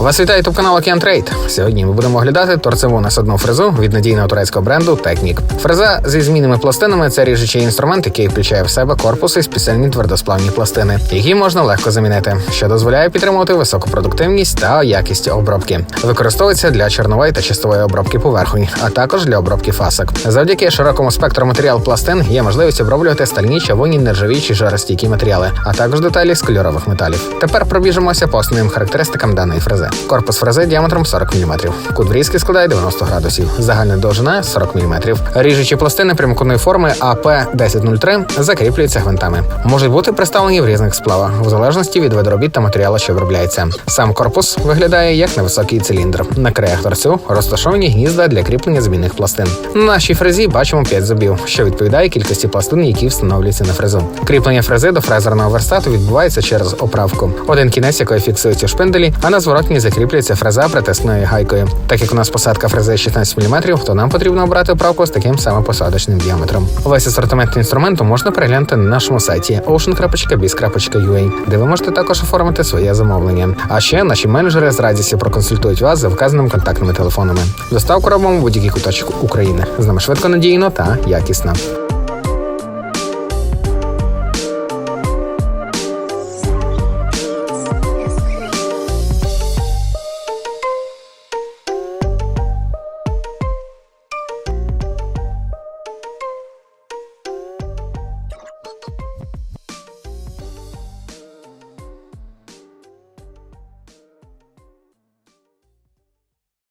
Вас вітає ютуб канал Океан Трейд. Сьогодні ми будемо оглядати торцеву насадну фрезу від надійного турецького бренду Технік. Фреза зі змінними пластинами це ріжучий інструмент, який включає в себе корпус і спеціальні твердосплавні пластини, які можна легко замінити, що дозволяє підтримувати високу продуктивність та якість обробки. Використовується для чорнової та чистової обробки поверхонь, а також для обробки фасок. Завдяки широкому спектру матеріал пластин є можливість оброблювати стальні, чавунні, нержавічі, жаростійкі матеріали, а також деталі з кольорових металів. Тепер пробіжимося по основним характеристикам даної фрези. Корпус фрези діаметром 40 мм. Кут врізки складає 90 градусів. Загальна довжина 40 мм. Ріжучі пластини прямокутної форми АП 1003 закріплюються гвинтами. Можуть бути представлені в різних сплавах, в залежності від виду робіт та матеріалу, що виробляється. Сам корпус виглядає як невисокий циліндр. На краях торцю розташовані гнізда для кріплення змінних пластин. На нашій фрезі бачимо 5 зубів, що відповідає кількості пластин, які встановлюються на фрезу. Кріплення фрези до фрезерного верстату відбувається через оправку, один кінець якої фіксується в шпинделі, а на зворотній закріплюється фреза притисною гайкою. Так як у нас посадка фрези 16 мм, то нам потрібно обрати оправку з таким самим посадочним діаметром. Весь асортимент інструменту можна переглянути на нашому сайті ocean.biz.ua, де ви можете також оформити своє замовлення. А ще наші менеджери з радістю проконсультують вас за вказаними контактними телефонами. Доставку робимо будь-який куточок України. З нами швидко надійно та якісно.